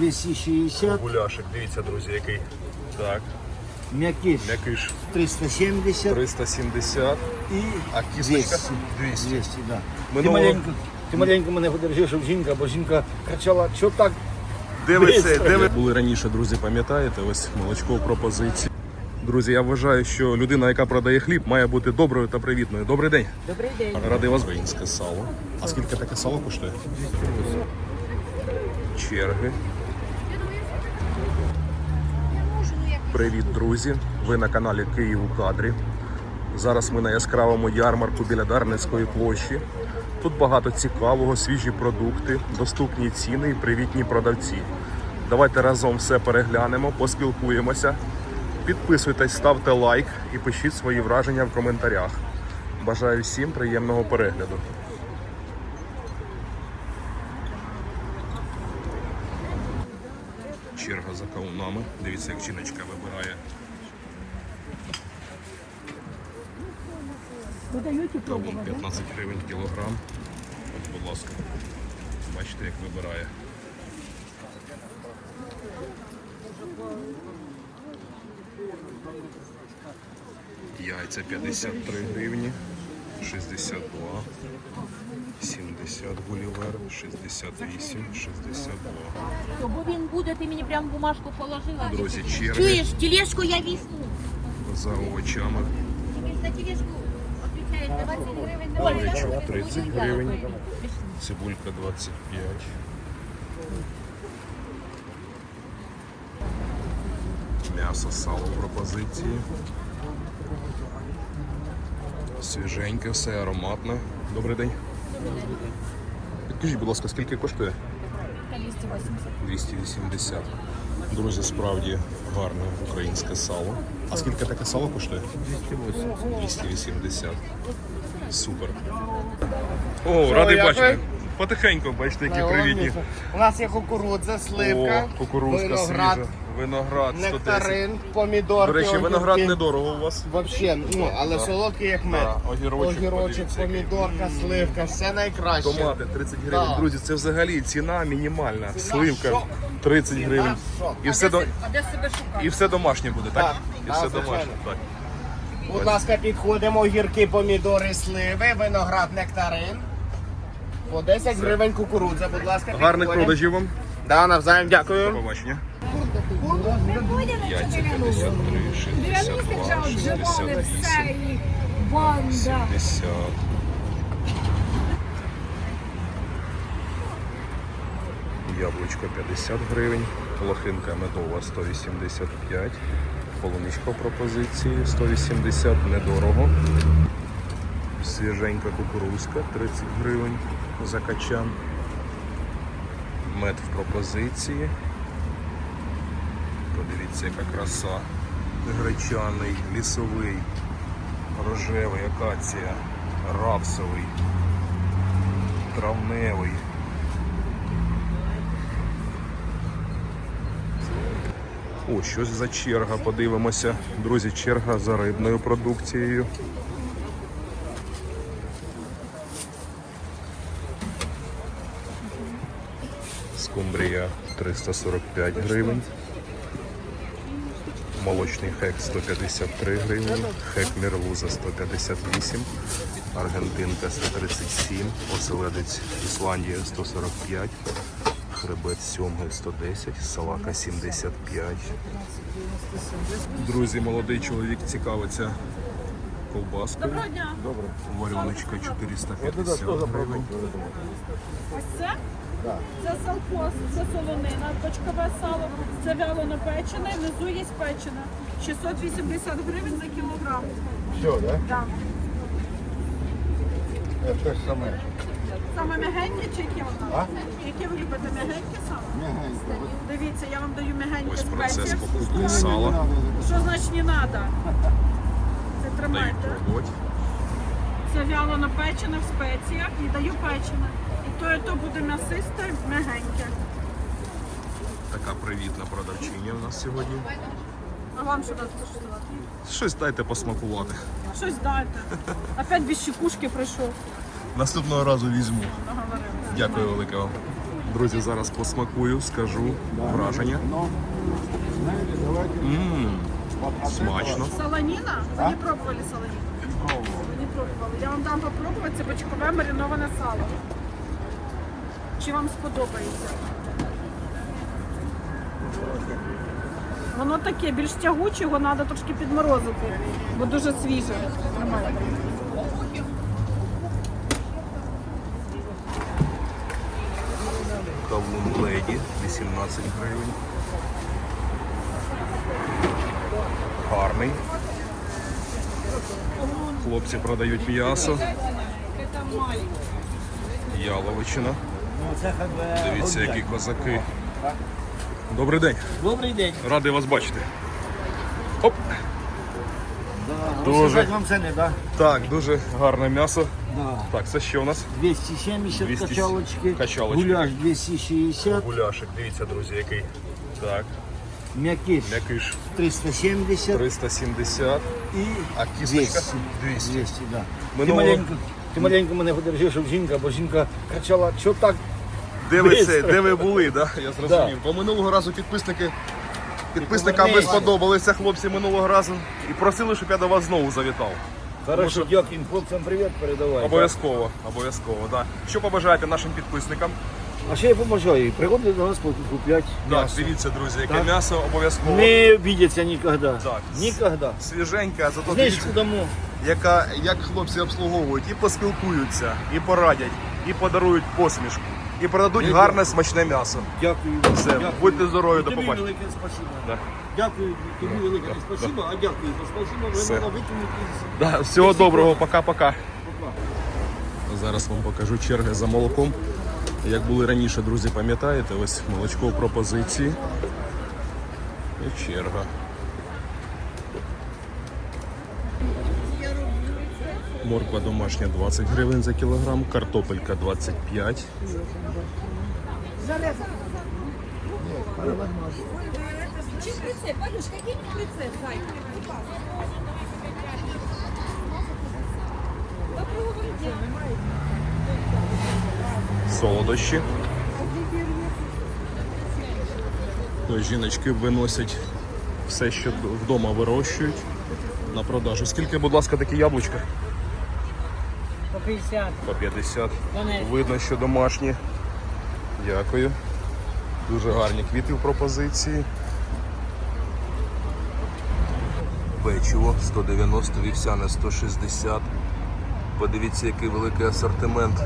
260, Гуляшик, дивіться, друзі, який. Так, мякиш м'якиш 370 370. і А кісточка? 200. 200. 200, да. Ти маленько, ти маленько мене подержи, щоб жінка, бо жінка кричала, що так. Де ви були раніше, друзі, пам'ятаєте? Ось молочко в пропозиції. Друзі, я вважаю, що людина, яка продає хліб, має бути доброю та привітною. Добрий день. Добрий день. Радий вас українське сало. А скільки таке сало коштує? Черги. Привіт, друзі! Ви на каналі Київ у кадрі. Зараз ми на яскравому ярмарку біля Дарницької площі. Тут багато цікавого, свіжі продукти, доступні ціни і привітні продавці. Давайте разом все переглянемо, поспілкуємося. Підписуйтесь, ставте лайк і пишіть свої враження в коментарях. Бажаю всім приємного перегляду. Черга за кавунами. Дивіться, як жіночка вибирає. Кавун 15 гривень кілограм. Ось, будь ласка. Бачите, як вибирає. Яйця 53 гривні, 62, 70 гулівер, 68, 62. Бо він буде, ти мені прям бумажку положила. Друзі, черги Чуєш, тележку я візьму. за овочами. Тобі за тележку відповідає 20 гривень. Давай, 30 гривень, цибулька 25. М'ясо, сало пропозиції. Свіженьке, все ароматне. Добрий день. Добрий день. Підкажіть, будь ласка, скільки коштує? 280. Друзі, справді гарне українське сало. А скільки таке сало коштує? 280. 280. Супер. О, радий як бачити. Потихеньку, бачите, які привітні. У нас є кукурудза, сливка, О, кукурузка виноград, свіжа. Виноград 110. нектарин, помідорки. До речі, виноград огірки. недорого у вас. Вообще, ну, але солодкий як мед. Да, огірочок, Огірочок, подивіться, який. помідорка, сливка, все найкраще. Томати 30 гривень. Да. Друзі, це взагалі ціна мінімальна. Сливка що? 30 гривень. що? І все, до... А де себе шукати? і все домашнє буде, так? Так, І все звичайно. домашнє. Так. Будь ласка, підходимо, огірки, помідори, сливи, виноград, нектарин. По 10 гривень кукурудза, будь ласка, Гарних підходимо. продажів вам. Да, навзаєм, До дякую. побачення. Яйця 53, 62, 68, Банда. 70. Яблучко 50 гривень, лохинка медова 185, полуничка пропозиції 180, недорого. Свіженька кукурузка 30 гривень за качан. Мед в пропозиції. Подивіться, яка краса. Гречаний, лісовий, рожевий, акація, рапсовий, травневий. О, щось за черга, подивимося. Друзі, черга за рибною продукцією. Скумбрія 345 гривень. Молочний хек 153 гривні, хек Мірлуза 158, Аргентинка 137, оселедець Ісландія 145, хребет сьомги 110, салака 75. Друзі, молодий чоловік цікавиться ковбаскою. Доброго дня. Добре. Вареночка 450 гривень. Ось це? Це салкос, це солонина, точкове сало, це вялено печене, внизу є печене. 680 гривень за кілограм. Все, да? Так. Це ж саме. Саме м'ягеньке чи яке воно? Яке ви любите? М'ягеньке сало? Дивіться, я вам даю м'ягеньке Ось процес печі. покупки сала. Що значить не треба? Це Дають тримайте. пробувати. Це вялено печене в спеціях і даю печене. І то, то буде м'ясисте, м'ягеньке. Така привітна продавчиня у нас сьогодні. А вам що дати? Щось дайте посмакувати. Щось дайте. Опять без щекушки прийшов. Наступного разу візьму. Дякую велике вам. Друзі, зараз посмакую, скажу враження. Мм, смачно. Солоніна? Ви не пробували солоніну? Ви не пробували. Я вам дам попробувати, це бочкове мариноване сало. Чи вам сподобається? Воно таке, більш тягуче, його треба трошки підморозити, бо дуже свіже. Нормально. Кавун леді 18 гривень. Гарний. Хлопці продають м'ясо. Яловичина. Дивіться, які козаки. Добрий день. Добрий день. Радий вас бачити. Оп. Дуже. Дуже. вам ціни, да? Так, дуже гарне м'ясо. Да. Так, це що у нас? 270 200 качалочки, качалочки. гуляш 260, Гуляшик, дивіться, друзі, який. Так, м'якиш м'якиш 370 370, і а кісточка 200. 200. 200, да. Ти Минулого- маленько, ти маленько мене подержи, щоб жінка, бо жінка кричала, що так Де ви, це, де ви були, да? я зрозумів. Бо минулого разу підписники, підписникам не сподобалися хлопці минулого разу і просили, щоб я до вас знову завітав. Хорошо, дякую хлопцям привіт передавай. Обов'язково, обов'язково, да. Що побажаєте нашим підписникам? А ще я поможу приходять до нас купляти Так, м'ясо. дивіться, друзі, яке Так. м'ясо обов'язково. Не обидяться ніколи. Так. Ніколи. Свіженьке, а зато дивіться, дамо. яка, як хлопці обслуговують, і поспілкуються, і порадять, і подарують посмішку, і продадуть Дякую. гарне смачне м'ясо. Дякую. Все, Дякую. будьте здорові, до побачення. велике спасибо. Да. Дякую, тобі велике спасибо, а дякую за спасибо. Ви мене викинути Да, всього доброго, пока-пока. Зараз вам покажу черги за молоком. Як були раніше, друзі, пам'ятаєте, ось молочко в пропозиції. І черга. Морква домашня 20 гривень за кілограм, картопелька 25. Чим прицеп? Валюш, який прицеп? Зай. Доброго вам солодощі. Жіночки виносять все, що вдома вирощують на продажу. Скільки, будь ласка, такі яблучка? По 50. По 50. Видно, що домашні. Дякую. Дуже гарні квіти в пропозиції. Печиво 190, вівсяне 160. Подивіться, який великий асортимент.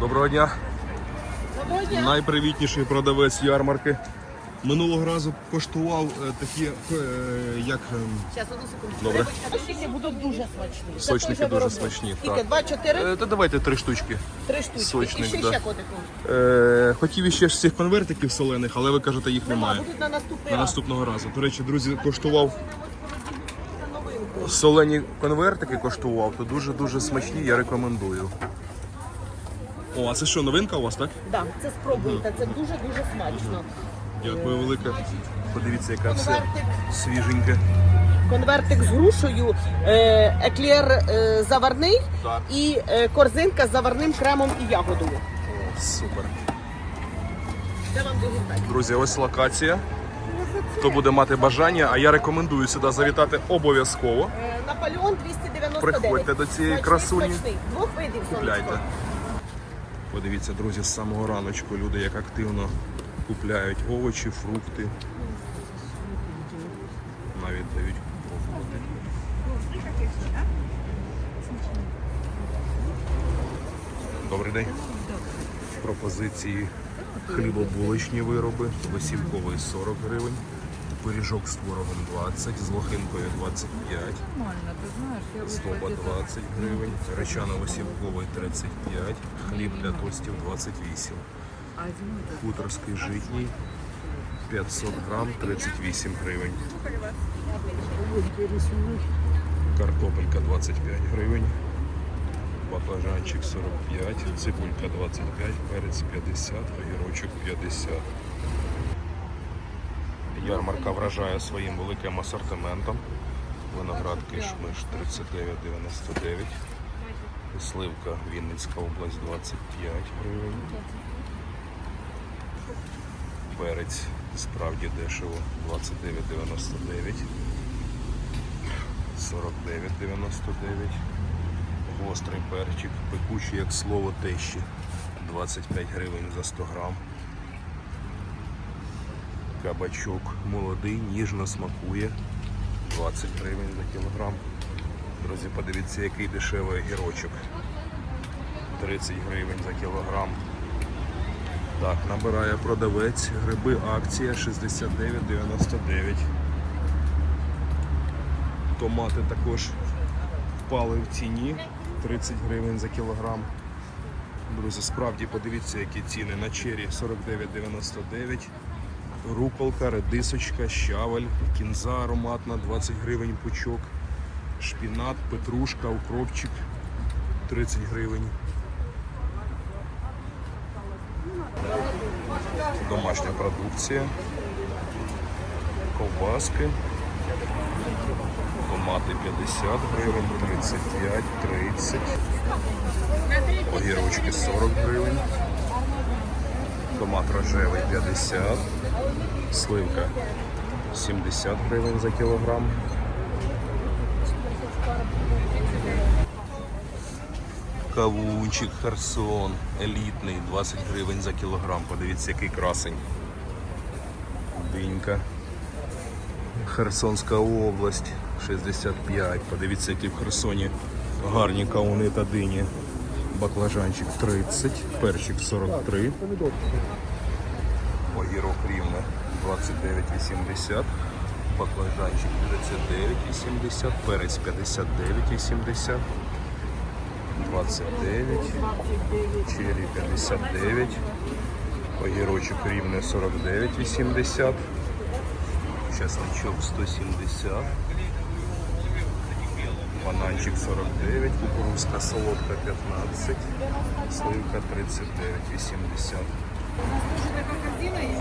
Доброго дня. Найпривітніший продавець ярмарки. Минулого разу коштував е, такі, е, як ем, Зараз, одну секунду. Добре. Сочники будуть дуже смачні. Сочники дуже смачні, Скільки? так. Два, чотири, Е, Та давайте три штучки. три штучки. сочник, І ще да. ще котику. Е, хотів іще ж цих конвертиків солених, але ви кажете, їх Нема, немає. будуть на наступний На раз. наступного разу. До речі, друзі, коштував солені конвертики коштував, то дуже-дуже смачні, я рекомендую. О, а це що, новинка у вас, так? Да, це спробуйте, це дуже-дуже смачно. Дякую велике. Подивіться, яка все свіженьке. Конвертик з грушею, е, еклер е, заварний Так. і е, корзинка з заварним кремом і ягодою. Супер. Це вам дуже. Друзі, ось локація. Хто буде мати бажання, а я рекомендую сюди завітати обов'язково. Е, Наполеон 299. Приходьте до цієї Смачний, красуні. смачний. Двох видів Купляйте. Подивіться, друзі, з самого раночку люди як активно купляють овочі, фрукти. Навіть дають пробувати. Добрий день. Пропозиції. Хлібобуличні вироби, висівковий 40 гривень, пиріжок з творогом 20, з лохинкою 25, Стоба 20 гривень, гречано-висівковий 35, хліб для тостів 28, хуторський житній 500 грам 38 гривень. Картопелька 25 гривень, баклажанчик 45, цибулька 25, перець 50, огірочок 50. Ярмарка вражає своїм великим асортиментом. Виноград кишмиш 39,99. Сливка Вінницька область 25 гривень. Перець справді дешево 29,99. 49,99. Гострий перчик, пекучий як слово тещі. 25 гривень за 100 грам. Кабачок молодий, ніжно смакує. 20 гривень за кілограм. Друзі, подивіться, який дешевий огірочок. 30 гривень за кілограм. Так, набирає продавець. Гриби акція 69,99. Томати також впали в ціні 30 гривень за кілограм. Друзі, справді подивіться, які ціни на чері 49,99. Руколка, редисочка, щавель, кінза ароматна 20 гривень пучок, шпінат, петрушка, укропчик 30 гривень. Домашня продукція, ковбаски, томати 50 гривень, 35, 30, огірочки 40 гривень, томат рожевий 50, сливка 70 гривень за кілограм. Кавунчик Херсон елітний 20 гривень за кілограм. Подивіться, який красень. Динька. Херсонська область 65. Подивіться, які в Херсоні гарні кауни та дині. Баклажанчик 30, перчик 43. Огірок рівно 29,80. Баклажанчик 39,80, перець 59,80. 29, чері 59, огірочок рівне 49,80, чесночок 170, бананчик 49, кукурузка солодка 15, сливка 39,80.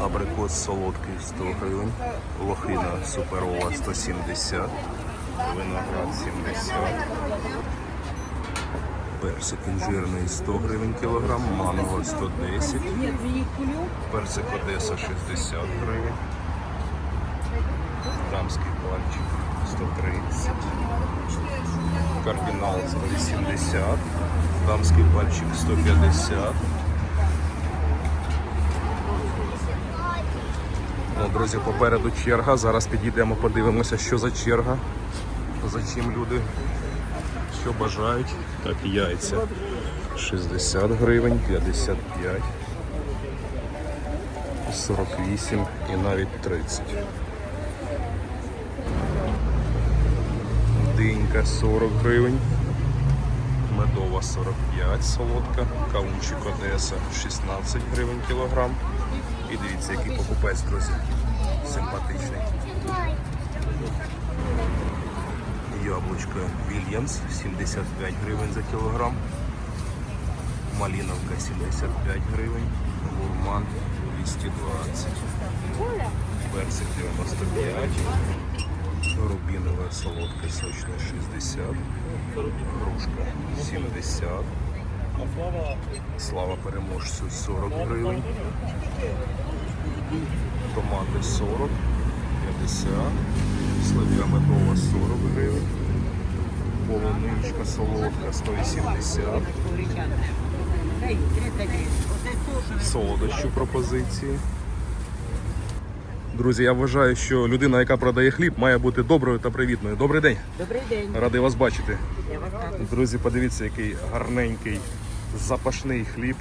Абрикос солодкий 100 гривень, лохина суперова 170, виноград 70. Персик інжирний 100 гривень кілограм, манго 110, персик Одеса 60 гривень, дамський пальчик 130, кардинал 180, дамський пальчик 150. Ну, друзі, попереду черга. Зараз підійдемо, подивимося, що за черга, за чим люди що бажають. Так, яйця 60 гривень, 55, 48 і навіть 30. Динька 40 гривень, медова 45 солодка, каунчик Одеса 16 гривень кілограм. І дивіться, який покупець, друзі, симпатичний. Яблучко Вільямс 75 гривень за кілограм. Малиновка 75 гривень. Гурман 220. Персик 95. Рубінове солодке сочне 60. Грушка 70. Слава переможцю 40 гривень. Томати 40, 50. Сливка медова 40 гривень. Полуничка солодка 180. Солодощі пропозиції. Друзі, я вважаю, що людина, яка продає хліб, має бути доброю та привітною. Добрий день. Добрий день. Радий вас бачити. Друзі, подивіться, який гарненький запашний хліб.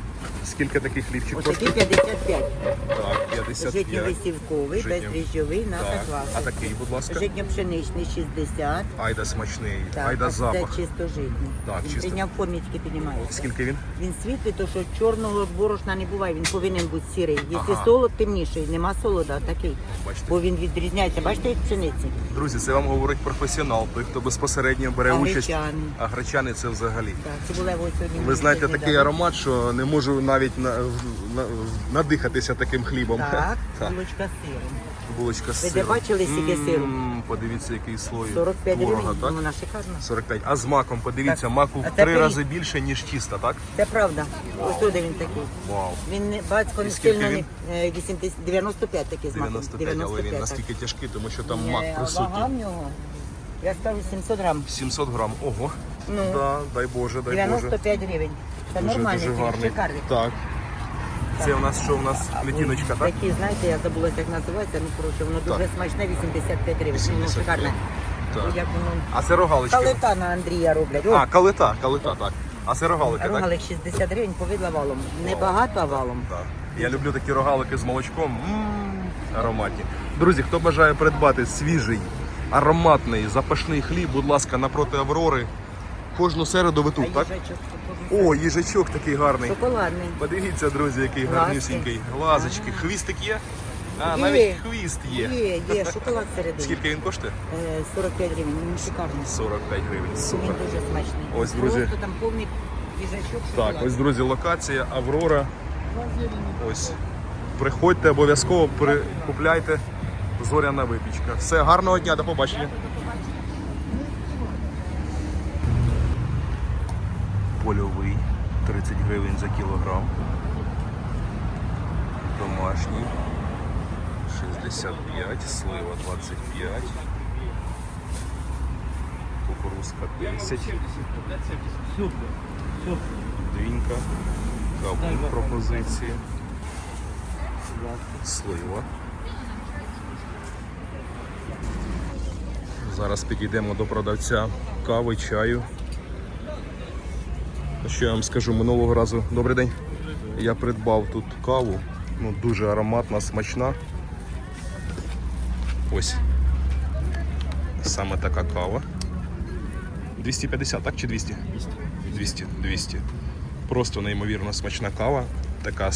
Скільки такий хлібчик Отакий коштує? 55. Так, 55. Житньо-висівковий, Житньо- бездріжджовий, на Так. А такий, будь ласка. Житньо-пшеничний 60. Айда смачний, Так, айда а це чисто житній. Так, Він чисто. прийняв помічки піднімається. Скільки він? Він світлий, то що чорного борошна не буває, він повинен бути сірий. Якщо Ага. солод темніший, нема солода, такий. Бачите. Бо він відрізняється. Бачите, як пшениці? Друзі, це вам говорить професіонал, той, хто безпосередньо бере А участь. гречани? А гречани це взагалі. Так, цибулевого сьогодні. Ви знаєте такий аромат, що не можу навіть на, на- надихатися таким хлібом. Так, Так. булочка з сиром. Булочка з Ви де сиром. бачили, скільки сиру? М, Подивіться, який слой 45 творога, гривень. так? Вона шикарна. 45. А з маком, подивіться, маку А в це три пиріг. рази більше, ніж тіста, так? Це правда. Ось туди він такий. Вау. Він не батько не скільки сильно він? е, 80 95 такий з маком. 95, але він так. наскільки тяжкий, тому що там Е, мак а присутній. Вага в нього, я ставлю 700 грам. 700 грам. Ого. Ну. Да, дай Боже, дай Боже. 95 гривень. Це Дуже, нормальний дуже гарний. шикарний. Так. Це у нас що у нас клітіночка, так? Такі, знаєте, я забула, як називається, ну коротше, воно дуже смачне, 85 гривень. 85. Ну, шикарне. Так. Як воно... А це рогалички. Калита на Андрія роблять. О, А, калита, калита, так. А це рогалики, так? рогалик 60 гривень, повидла валом. Не багато, а валом. Так. Я люблю такі рогалики з молочком. М, Ароматні. Друзі, хто бажає придбати свіжий, ароматний, запашний хліб, будь ласка, напроти Аврори. Кожну середу ви А так? їжачок О, їжачок такий гарний. шоколадний. Подивіться, друзі, який Глазки. гарнісінький. Глазочки. Хвістик є? А, Є. навіть хвіст є. Є, є, шоколад всередині. Скільки він коштує? Е, 45 гривень, він шикарний. 45 гривень. Він дуже смачний. Ось, друзі. Просто там повний їжачок Так, ось, друзі, локація Аврора. Ось. Приходьте обов'язково, купляйте зоряна випічка. Все, гарного дня, до побачення. Польовий 30 гривень за кілограм. Домашній 65, слива 25. Кукурузка 10. Динька, кавун пропозиції, слива. Зараз підійдемо до продавця кави, чаю. Що я вам скажу, минулого разу, добрий день. Я придбав тут каву, ну дуже ароматна, смачна. Ось. Саме така кава. 250, так чи 200? 200, 200. Просто неймовірно смачна кава. Така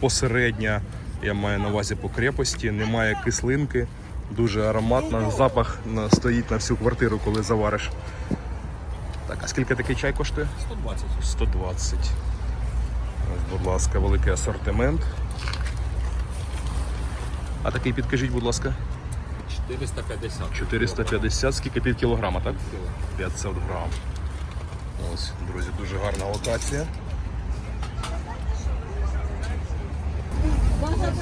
посередня, я маю на увазі по крепості, немає кислинки, дуже ароматна. Запах стоїть на всю квартиру, коли завариш. Скільки такий чай коштує? 120. 120. Ось, будь ласка, великий асортимент. А такий підкажіть, будь ласка. 450. 450, скільки пів кілограма, так? 500 грам. Ось, друзі, дуже гарна локація.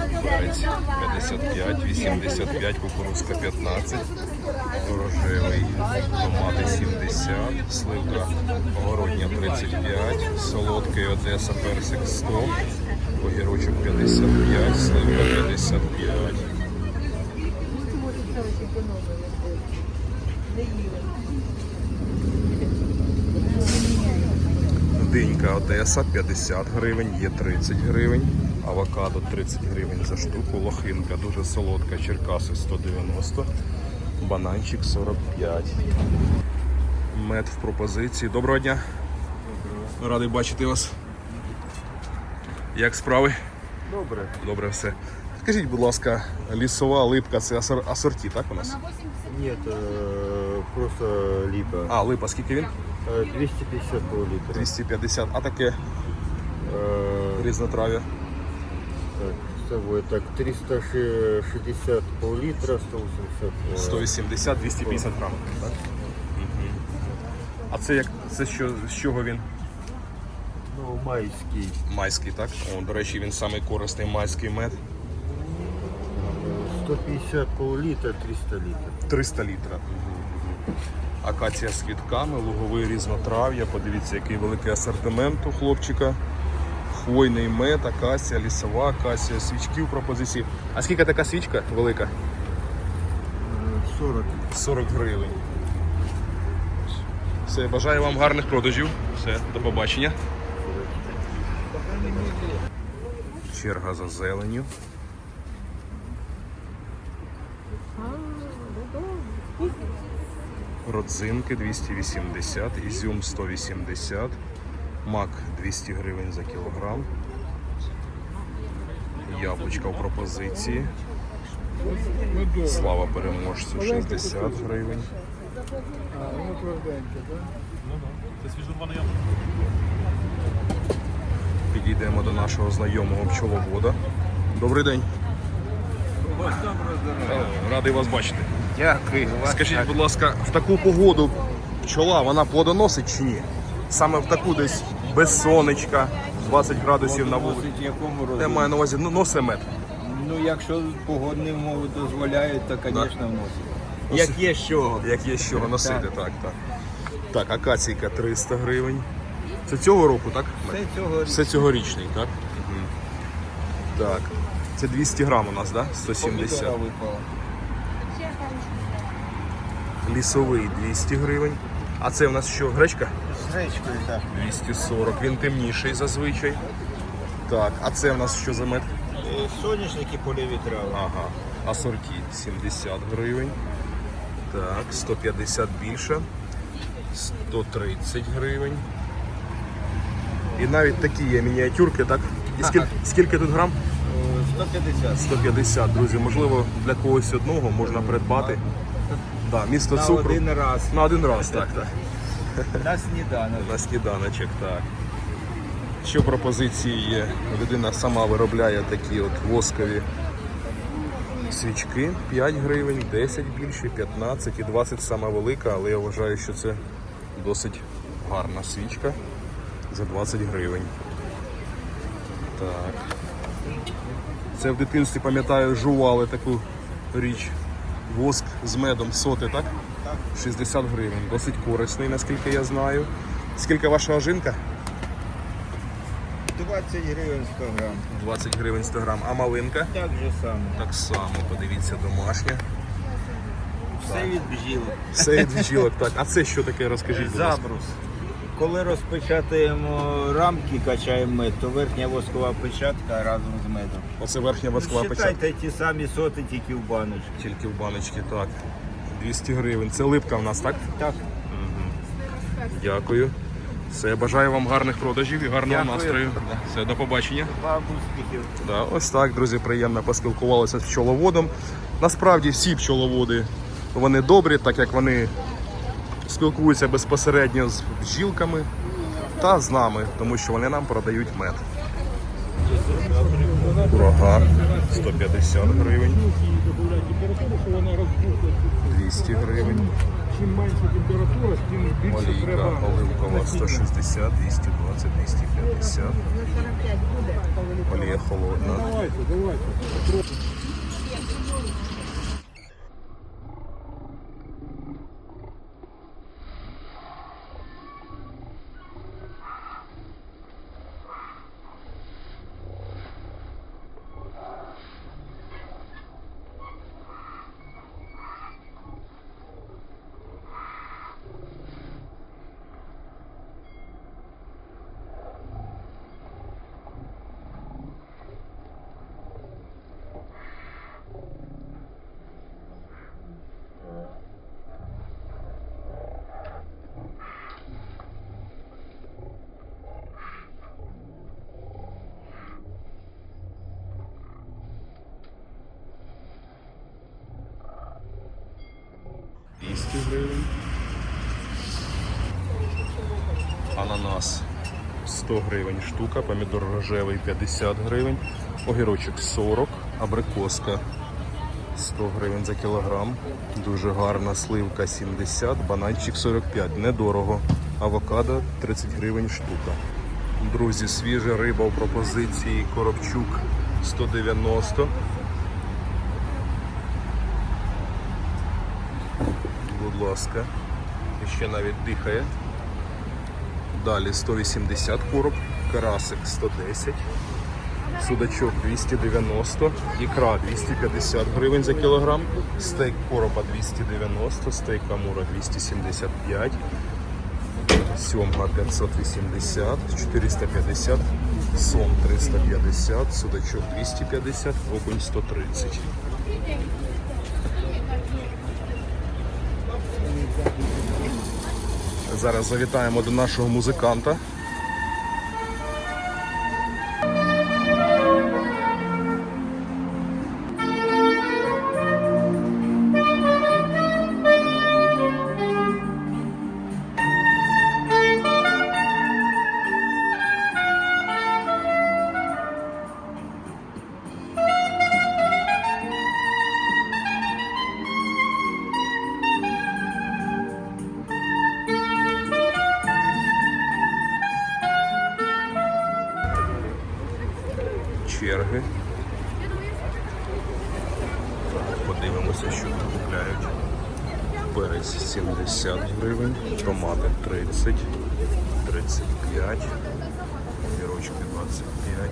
Перець 55, 85, кукурузка 15, рожевий, томати 70, сливка городня 35, солодкий Одеса персик 100, огірочок 55, сливка 55. Динька Одеса 50 гривень, є 30 гривень, авокадо 30 гривень за штуку, лохинка дуже солодка, черкаси 190, бананчик 45. Мед в пропозиції. Доброго дня. Радий бачити вас. Як справи? Добре. Добре все. Скажіть, будь ласка, лісова липка це асор- асорті, так у нас? Нет, э, просто липа. А, липа, скільки він? Э, 250 пол-литра. 250, а таке Э, різнотрав'я. Так, собой так 360 пол-литра, 180. э, 180, 250 грам. Так? Мгм. А це як це що з чого він? Ну, майский. Майський, так? О, до речі, він самий корисний майський мед. Э, 150 пол-литра, 300 литров. 300 літра. Акація з квітками, луговий різнотрав'я. Подивіться, який великий асортимент у хлопчика. Хвойний мед, акація, лісова акація, свічки в пропозиції. А скільки така свічка велика? Э, 40. 40 гривень. Все, бажаю вам гарних продажів. Все, до побачення. Черга за зеленю. Родзинки 280, ізюм 180, мак 200 гривень за кілограм. Яблучка в пропозиції. Слава переможцю 60 гривень. Підійдемо до нашого знайомого пчеловода. Добрий день. Радий вас бачити. Дякую. Скажіть, будь ласка, в таку погоду пчола вона плодоносить чи ні? Саме в таку десь без сонечка, 20 градусів на вулиці. В якому Я розмірі? маю на увазі, ну, носе мед. Ну, якщо погодні умови дозволяють, то, звісно, вносить. Як є з чого. Як є чого носити, так, так. Так, акаційка 300 гривень. Це цього року, так? Все цього Все цьогорічний, так? Мгм. Так. Це 200 грам у нас, так? Да? 170. помідора випало. Лісовий 200 гривень. А це у нас що, гречка? З гречкою, так. 240. Він темніший зазвичай. Так, а це у нас що за мед? Соняшники польові трави. Ага. Асорті 70 гривень. Так, 150 більше. 130 гривень. І навіть такі є мініатюрки, так? І скільки, скільки тут грам? Е, 150. 150, друзі. Можливо, для когось одного можна придбати. Да, місто На цукру. один раз. На один раз, так, так. На сніданок. На сніданочок, так. Що пропозиції є? Людина сама виробляє такі от воскові свічки. 5 гривень, 10 більше, 15 і 20 сама велика, але я вважаю, що це досить гарна свічка за 20 гривень. Так. Це в дитинстві, пам'ятаю, жували таку річ. Воск з медом соти, так? 60 гривень. Досить корисний, наскільки я знаю. Скільки ваша ожинка? 20 гривень 100 грам. 20 гривень 100 грам. А малинка? Так же само. Так само, подивіться, домашня. Все від бджілок. Все від бджілок, так. А це що таке, розкажіть, будь ласка. Забрус. Коли розпечатаємо рамки, качаємо мед, то верхня воскова печатка разом з медом. Оце верхня воскова печатка. Считайте ті самі соти, тільки в баночку. Тільки в баночці, так. 200 гривень. Це липка в нас, так? Так. Дякую. Все, бажаю вам гарних продажів і гарного Дякую. настрою. Все, до побачення. Вам успіхів. Да, ось так, друзі, приємно поспілкувалися з пчеловодом. Насправді всі пчеловоди вони добрі, так як вони спілкуються безпосередньо з бджілками та з нами, тому що вони нам продають мед. Курага 150 гривень. 200 гривень. Чим менша температура, тим більше Олійка треба. оливкова 160, 220, 250. Олія холодна. Давайте, давайте. – 200 гривень. Ананас 100 гривень штука, помідор рожевий 50 гривень, огірочок 40, абрикоска 100 гривень за кілограм. Дуже гарна сливка 70, бананчик 45, недорого. Авокадо 30 гривень штука. Друзі, свіжа риба в пропозиції коробчук 190. Будь ласка. Ще навіть дихає. Далі 180 короб, карасик 110, судачок 290, ікра 250 гривень за кілограм, стейк короба 290, стейк амура 275, сьомга 580, 450, сом 350, судачок 250, окунь 130. Зараз завітаємо до нашого музиканта. Черги. Подивимося, що тут купляють. Перець 70 гривень, томати 30, 35, огірочки 25.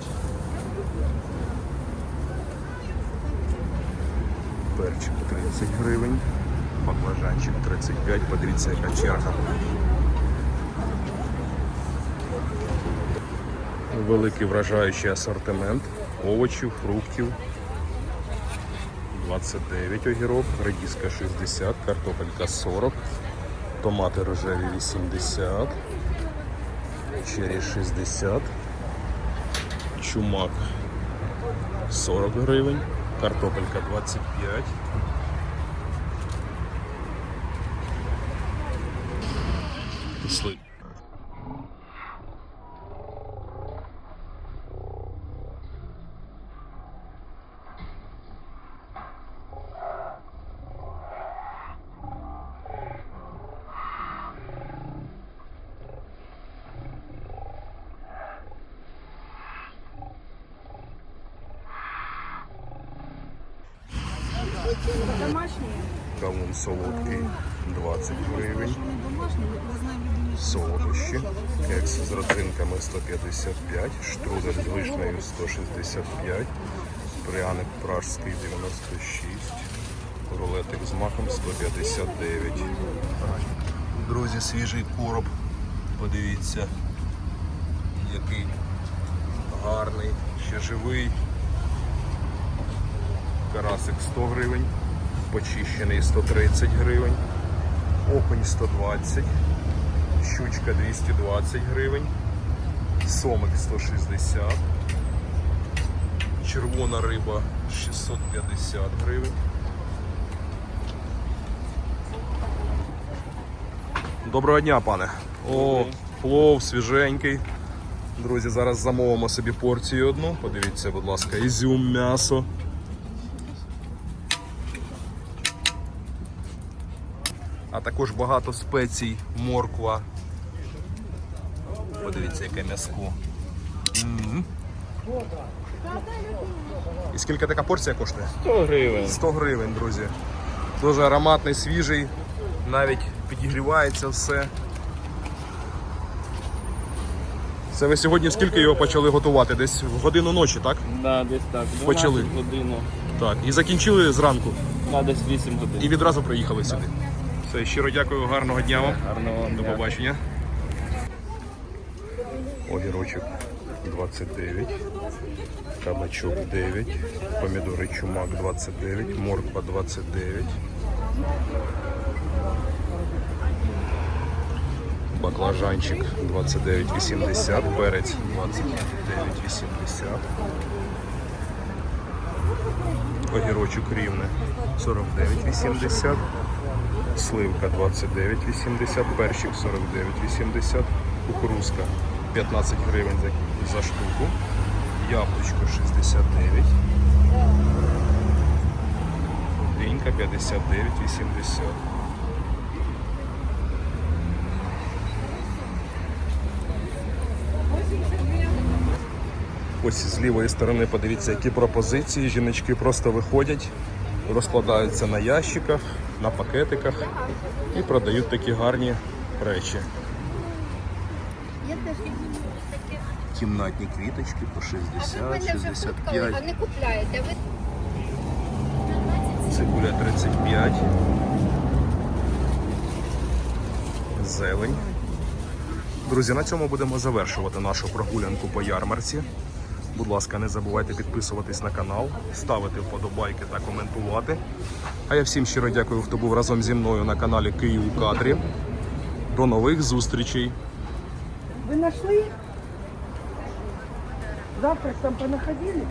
Перчик 30 гривень, баклажанчик 35, подивіться, яка черга. Великий вражаючий асортимент овочів, фруктів. 29 огірок, редиска 60, картопелька 40, томати рожеві 80, чері 60, чумак 40 гривень, картопелька 25. Слив. Кавун солодкий 20 гривень. Солодощі. Кекс з родзинками 155, штрудель з вишнею 165, пряник пражський 96, рулетик з маком 159. Друзі, свіжий короб. Подивіться, який гарний, ще живий. Карасик 100 гривень, почищений 130 гривень, окунь 120, щучка 220 гривень, сомик 160, червона риба 650 гривень. Доброго дня, пане. О, плов свіженький. Друзі, зараз замовимо собі порцію одну. Подивіться, будь ласка, ізюм, м'ясо. Також багато спецій, морква. Подивіться, яке м'яско. І скільки така порція коштує? 100 гривень. 100 гривень, друзі. Дуже ароматний, свіжий, навіть підігрівається все. Це ви сьогодні скільки його почали готувати? Десь в годину ночі, так? Да, десь так. 12 Почали. годину. Так. І закінчили зранку. Да, десь 8 годин. І відразу приїхали сюди. Все, щиро дякую, гарного дня вам. Гарного вам До побачення. Огірочок 29, кабачок 9, помідори чумак 29, морква 29. Баклажанчик 29,80, перець 29,80. Огірочок рівне 49,80. Сливка 29,80, перчик 49,80, кукурузка 15 гривень за, штуку, яблучко 69, динька 59,80. Ось з лівої сторони подивіться, які пропозиції. Жіночки просто виходять, розкладаються на ящиках, на пакетиках і продають такі гарні речі. Кімнатні квіточки по А ви 60, мене вже фоткали, 65, а не купляєте. Ви цибуля 35, зелень. Друзі, на цьому будемо завершувати нашу прогулянку по ярмарці. Будь ласка, не забувайте підписуватись на канал, ставити вподобайки та коментувати. А я всім щиро дякую, хто був разом зі мною на каналі Київ у кадрі. До нових зустрічей! Ви знайшли? Завтрак там понаходили?